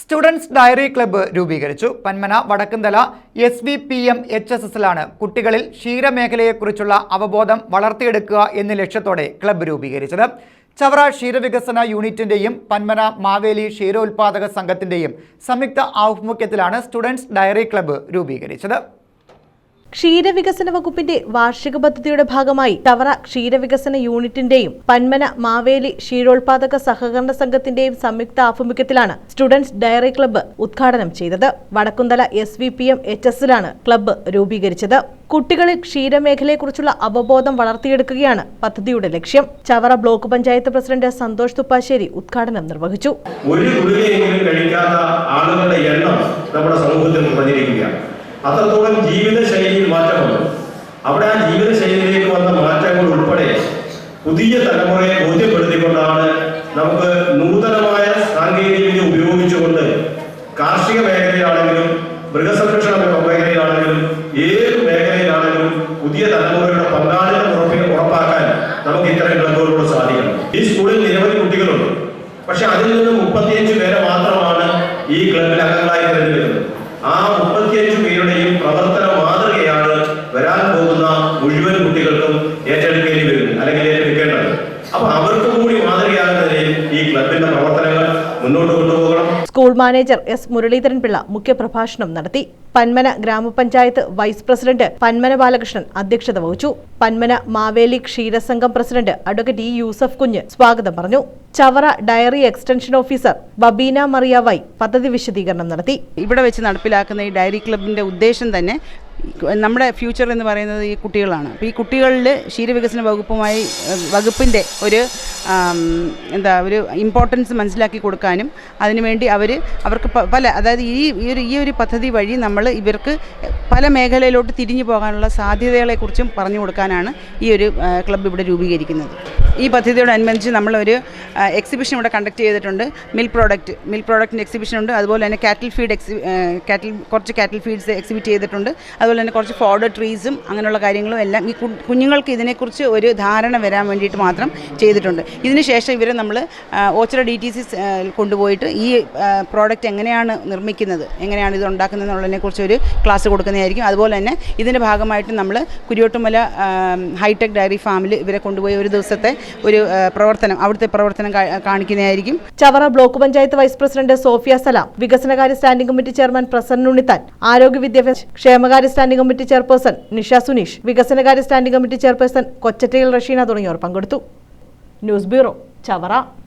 Students dairy club രൂപീകരിച്ചു. Panmana Vadakkumthala S V P M H S എസിലാണ് കുട്ടികളിൽ ക്ഷീരമേഖലയെക്കുറിച്ചുള്ള അവബോധം വളർത്തിയെടുക്കുക എന്ന ലക്ഷ്യത്തോടെ ക്ലബ്ബ് രൂപീകരിച്ചത്. ചവറ ക്ഷീരവികസന യൂണിറ്റിന്റെയും പന്മന മാവേലി ക്ഷീരോത്പാദക സംഘത്തിന്റെയും സംയുക്ത ആഭിമുഖ്യത്തിലാണ് സ്റ്റുഡൻസ് ഡയറി ക്ലബ്ബ് രൂപീകരിച്ചത്. ക്ഷീരവികസന വകുപ്പിന്റെ വാർഷിക പദ്ധതിയുടെ ഭാഗമായി തവറ ക്ഷീരവികസന യൂണിറ്റിന്റെയും പന്മന മാവേലി ക്ഷീരോത്പാദക സഹകരണ സംഘത്തിന്റെയും സംയുക്ത ആഭിമുഖ്യത്തിലാണ് സ്റ്റുഡൻസ് ഡയറി ക്ലബ്ബ് ഉദ്ഘാടനം ചെയ്തത്. Vadakkumthala S V P M H എസിലാണ് club രൂപീകരിച്ചത്. കുട്ടികളിൽ ക്ഷീരമേഖലയെക്കുറിച്ചുള്ള അവബോധം വളർത്തിയെടുക്കുകയാണ് പദ്ധതിയുടെ ലക്ഷ്യം. ചവറ ബ്ലോക്ക് പഞ്ചായത്ത് പ്രസിഡന്റ് സന്തോഷ് തുപ്പാശ്ശേരി ഉദ്ഘാടനം നിർവഹിച്ചു. ഒരു കഴിക്കാത്ത ആളുകളുടെ എണ്ണം നമ്മുടെ സമൂഹത്തിൽ അത്രത്തോളം ജീവിതശൈലിയിൽ മാറ്റം വന്നു അവിടെ ആ ജീവിതശൈലിയിലേക്ക് വന്ന മാറ്റങ്ങൾ ഉൾപ്പെടെ പുതിയ തലമുറയെ ബോധ്യപ്പെടുത്തിക്കൊണ്ടാണ് നമുക്ക് നൂതനമായ സാങ്കേതിക വിദ്യ ഉപയോഗിച്ചുകൊണ്ട് കാർഷിക മേഖലയിലാണെങ്കിലും മൃഗസംരക്ഷണ മേഖലയിലാണെങ്കിലും ഏത് മേഖലയിലാണെങ്കിലും പുതിയ തലമുറയുടെ പങ്കാളിത്തം ഉറപ്പി ഉറപ്പാക്കാൻ നമുക്ക് ഇത്തരം ക്ലബുകളോട് സാധിക്കണം. ഈ സ്കൂളിൽ നിരവധി കുട്ടികളുണ്ട്. പക്ഷെ അതിൽ നിന്ന് മുപ്പത്തിയഞ്ച് പേരെ മാത്രമാണ് ഈ ക്ലബിൽ അംഗങ്ങളായി തിരഞ്ഞെടുക്കുന്നത്. ആ മുന്നോട്ട് കൊണ്ടുപോകണം. School manager S Muraleedharan Pillai മുഖ്യപ്രഭാഷണം നടത്തി. പന്മന ഗ്രാമപഞ്ചായത്ത് വൈസ് പ്രസിഡന്റ് പന്മന ബാലകൃഷ്ണൻ അധ്യക്ഷത വഹിച്ചു. Panmana Maveli ക്ഷീരസംഘം president advocate E Yusuf Kunju സ്വാഗതം പറഞ്ഞു. Chavara dairy extension officer Babeena മറിയാവൈ പദ്ധതി വിശദീകരണം നടത്തി. ഇവിടെ വെച്ച് നടപ്പിലാക്കുന്ന ഈ ഡയറി ക്ലബിന്റെ ഉദ്ദേശം തന്നെ നമ്മുടെ ഫ്യൂച്ചർ എന്ന് പറയുന്നത് ഈ കുട്ടികളാണ്. അപ്പോൾ ഈ കുട്ടികളിൽ ക്ഷീരവികസന വകുപ്പുമായി വകുപ്പിന്റെ ഒരു എന്താ ഒരു ഇമ്പോർട്ടൻസ് മനസ്സിലാക്കി കൊടുക്കാനും അതിനുവേണ്ടി അവർ അവർക്ക് പല അതായത് ഈ ഈ ഒരു ഈ ഒരു പദ്ധതി വഴി നമ്മൾ ഇവർക്ക് പല മേഖലയിലോട്ട് തിരിഞ്ഞു പോകാനുള്ള സാധ്യതകളെക്കുറിച്ചും പറഞ്ഞു കൊടുക്കാനാണ് ഈ ഒരു ക്ലബ്ബ് ഇവിടെ രൂപീകരിക്കുന്നത്. ഈ പദ്ധതിയോടനുബന്ധിച്ച് നമ്മളൊരു എക്സിബിഷൻ ഇവിടെ കണ്ടക്ട് ചെയ്തിട്ടുണ്ട്. മിൽക്ക് പ്രോഡക്റ്റ് മിൽക്ക് പ്രോഡക്റ്റിന്റെ എക്സിബിഷൻ ഉണ്ട്. അതുപോലെ തന്നെ കാറ്റിൽ ഫീഡ് എക്സി കാറ്റിൽ കുറച്ച് കാറ്റിൽ ഫീഡ്സ് എക്സിബിറ്റ് ചെയ്തിട്ടുണ്ട്. അതുപോലെ തന്നെ കുറച്ച് ഫോർഡർ ട്രീസും അങ്ങനെയുള്ള കാര്യങ്ങളും എല്ലാം ഈ കുഞ്ഞുങ്ങൾക്ക് ഇതിനെക്കുറിച്ച് ഒരു ധാരണ വരാൻ വേണ്ടിയിട്ട് മാത്രം ചെയ്തിട്ടുണ്ട്. ഇതിനുശേഷം ഇവരെ നമ്മൾ ഓച്ചിറ ഡി ടി സി കൊണ്ടുപോയിട്ട് ഈ പ്രോഡക്റ്റ് എങ്ങനെയാണ് നിർമ്മിക്കുന്നത് എങ്ങനെയാണ് ഇത് ഉണ്ടാക്കുന്നത് എന്നുള്ളതിനെക്കുറിച്ച് ഒരു ക്ലാസ് കൊടുക്കുന്നതായിരിക്കും. അതുപോലെ തന്നെ ഇതിന്റെ ഭാഗമായിട്ട് നമ്മൾ കുരിയോട്ടുമല ഹൈടെക് ഡയറി ഫാമിൽ ഇവരെ കൊണ്ടുപോയി ഒരു ദിവസത്തെ ഒരു പ്രവർത്തനം അവിടുത്തെ പ്രവർത്തനം കാണിക്കുന്നതായിരിക്കും. Chavara block panchayat vice president Sophia Salam വികസനകാര്യ standing committee chairman Prasanna Unnithan ആരോഗ്യ വിദ്യാഭ്യാസ ക്ഷേമകാര്യ standing committee chairperson Nisha Suneesh വികസനകാര്യ സ്റ്റാൻഡിംഗ് കമ്മിറ്റി ചെയർപേഴ്സൺ കൊച്ചറ്റയിൽ റഷീന തുടങ്ങിയവർ പങ്കെടുത്തു. News bureau Chavara.